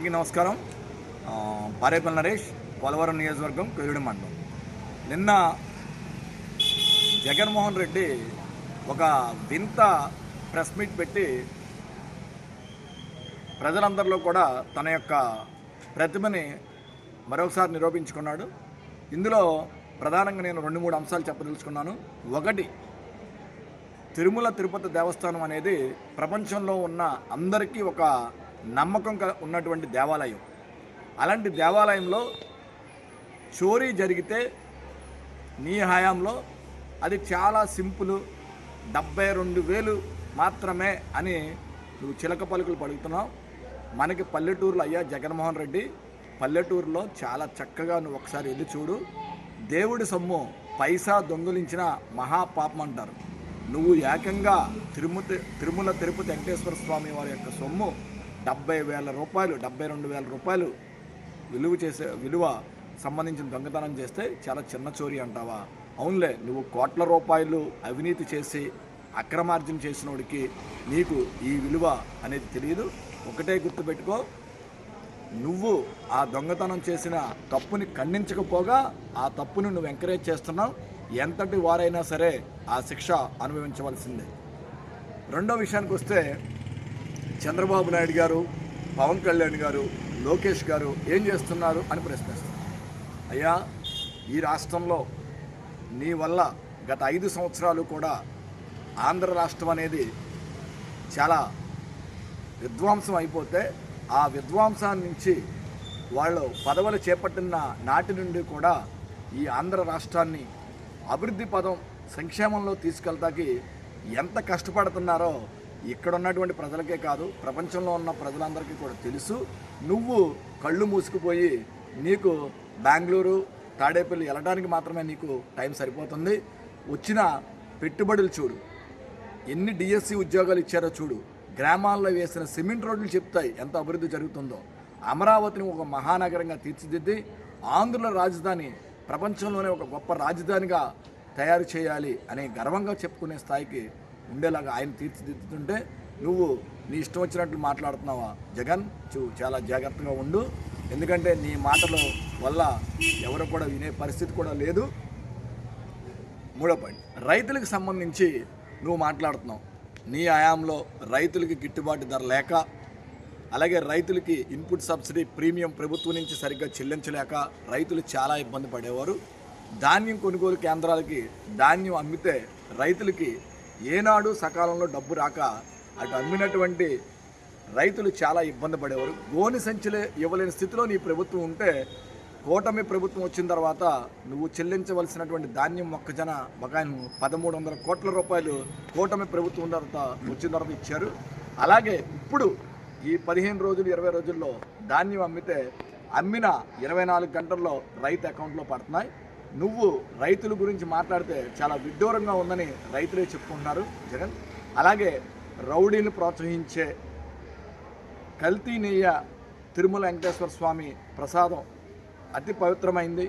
అందరికీ నమస్కారం. ఆ, పారేపల్లి నరేష్ పోలవరం నియోజకవర్గం కొయ్యూడి మండలం. నిన్న జగన్మోహన్ రెడ్డి ఒక వింత ప్రెస్ మీట్ పెట్టి ప్రజలందరిలో కూడా తన యొక్క ప్రతిభని మరొకసారి నిరూపించుకున్నాడు. ఇందులో ప్రధానంగా నేను రెండు మూడు అంశాలు చెప్పదలుచుకున్నాను. ఒకటి తిరుమల తిరుపతి దేవస్థానం అనేది ప్రపంచంలో ఉన్న అందరికీ ఒక నమ్మకం ఉన్నటువంటి దేవాలయం. అలాంటి దేవాలయంలో చోరీ జరిగితే నీ హయాంలో అది చాలా సింపుల్. డెబ్బై రెండు వేలు మాత్రమే అని నువ్వు చిలక పలుకులు పలుకుతున్నావు మనకి పల్లెటూరులో అయ్యా జగన్మోహన్ రెడ్డి పల్లెటూరులో చాలా చక్కగా నువ్వు ఒకసారి వెళ్ళి చూడు. దేవుడి సొమ్ము పైసా దొంగిలించిన మహాపాపం అంటారు. నువ్వు ఏకంగా తిరుమతి తిరుమల తిరుపతి వెంకటేశ్వర స్వామి వారి యొక్క సొమ్ము డెబ్బై వేల రూపాయలు డెబ్బై రెండు వేల రూపాయలు విలువ చేసే విలువ సంబంధించిన దొంగతనం చేస్తే చాలా చిన్న చోరీ అంటావా? అవునులే నువ్వు కోట్ల రూపాయలు అవినీతి చేసి అక్రమార్జన చేసినోడికి నీకు ఈ విలువ అనేది తెలియదు ఒకటే గుర్తుపెట్టుకో నువ్వు ఆ దొంగతనం చేసిన తప్పుని ఖండించకపోగా ఆ తప్పుని నువ్వు ఎంకరేజ్ చేస్తున్నావు. ఎంతటి వారైనా సరే ఆ శిక్ష అనుభవించవలసిందే. రెండో విషయానికి వస్తే చంద్రబాబు నాయుడు గారు పవన్ కళ్యాణ్ గారు లోకేష్ గారు ఏం చేస్తున్నారు అని ప్రశ్నిస్తారు. అయ్యా ఈ రాష్ట్రంలో నీ వల్ల గత ఐదు సంవత్సరాలు కూడా ఆంధ్ర రాష్ట్రం అనేది చాలా విధ్వంసం అయిపోతే ఆ విధ్వంసాన్ని నుంచి వాళ్ళు పదవులు చేపట్టిన నాటి నుండి కూడా ఈ ఆంధ్ర రాష్ట్రాన్ని అభివృద్ధి పదం సంక్షేమంలో తీసుకెళ్తాకి ఎంత కష్టపడుతున్నారో ఇక్కడ ఉన్నటువంటి ప్రజలకే కాదు ప్రపంచంలో ఉన్న ప్రజలందరికీ కూడా తెలుసు. నువ్వు కళ్ళు మూసుకుపోయి నీకు బెంగళూరు తాడేపల్లి వెళ్ళడానికి మాత్రమే నీకు టైం సరిపోతుంది. వచ్చిన పెట్టుబడులు చూడు. ఎన్ని డిఎస్సి ఉద్యోగాలు ఇచ్చారో చూడు. గ్రామాల్లో వేసిన సిమెంట్ రోడ్లు చెప్తాయి ఎంత అభివృద్ధి జరుగుతుందో. అమరావతిని ఒక మహానగరంగా తీర్చిదిద్ది ఆంధ్రుల రాజధాని ప్రపంచంలోనే ఒక గొప్ప రాజధానిగా తయారు చేయాలి అనే గర్వంగా చెప్పుకునే స్థాయికి ఉండేలాగా ఆయన తీర్చిదిద్దుతుంటే నువ్వు నీ ఇష్టం వచ్చినట్లు మాట్లాడుతున్నావా? జగన్ చూ చాలా జాగ్రత్తగా ఉండు. ఎందుకంటే నీ మాటల వల్ల ఎవరు కూడా వినే పరిస్థితి కూడా లేదు. మూడో పాయింట్. రైతులకు సంబంధించి నువ్వు మాట్లాడుతున్నావు. నీ ఆయాంలో రైతులకి గిట్టుబాటు ధర లేక అలాగే రైతులకి ఇన్పుట్ సబ్సిడీ ప్రీమియం ప్రభుత్వం నుంచి సరిగ్గా చెల్లించలేక రైతులు చాలా ఇబ్బంది పడేవారు. ధాన్యం కొనుగోలు కేంద్రాలకి ధాన్యం అమ్మితే రైతులకి ఏనాడు సకాలంలో డబ్బు రాక అటు అమ్మినటువంటి రైతులు చాలా ఇబ్బంది పడేవారు. గోని సంచులే ఇవ్వలేని స్థితిలో నీ ప్రభుత్వం ఉంటే కూటమి ప్రభుత్వం వచ్చిన తర్వాత నువ్వు చెల్లించవలసినటువంటి ధాన్యం మొక్కజన బకాయిను పదమూడు వందల కోట్ల రూపాయలు కూటమి ప్రభుత్వం తర్వాత వచ్చిన తర్వాత ఇచ్చారు. అలాగే ఇప్పుడు ఈ పదిహేను రోజులు ఇరవై రోజుల్లో ధాన్యం అమ్మితే అమ్మిన ఇరవై నాలుగు గంటల్లో రైతు అకౌంట్లో పడుతున్నాయి. నువ్వు రైతుల గురించి మాట్లాడితే చాలా విడ్డూరంగా ఉందని రైతులే చెప్పుకుంటున్నారు జగన్. అలాగే రౌడీని ప్రోత్సహించే కల్తీ నెయ్య తిరుమల వెంకటేశ్వర స్వామి ప్రసాదం అతి పవిత్రమైంది.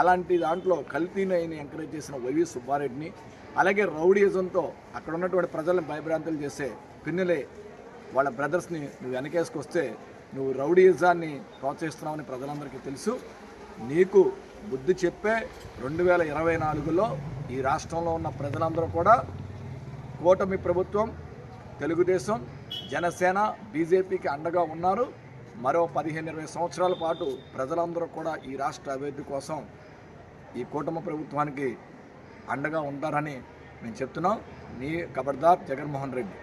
అలాంటి దాంట్లో కల్తీ నెయ్యని ఎంకరేజ్ చేసిన వైవి సుబ్బారెడ్డిని అలాగే రౌడీజంతో అక్కడ ఉన్నటువంటి ప్రజలను భయభ్రాంతులు చేసే పిన్నెలే వాళ్ళ బ్రదర్స్ని నువ్వు వెనకేసుకొస్తే నువ్వు రౌడీజాన్ని ప్రోత్సహిస్తున్నావని ప్రజలందరికీ తెలుసు. నీకు బుద్ధి చెప్పే రెండు వేల ఇరవై నాలుగులో ఈ రాష్ట్రంలో ఉన్న ప్రజలందరూ కూడా కూటమి ప్రభుత్వం తెలుగుదేశం జనసేన బీజేపీకి అండగా ఉన్నారు. మరో పదిహేను ఇరవై సంవత్సరాల పాటు ప్రజలందరూ కూడా ఈ రాష్ట్ర అభివృద్ధి కోసం ఈ కూటమి ప్రభుత్వానికి అండగా ఉంటారని మేము చెప్తున్నాం. నీ కబర్దార్ జగన్మోహన్ రెడ్డి.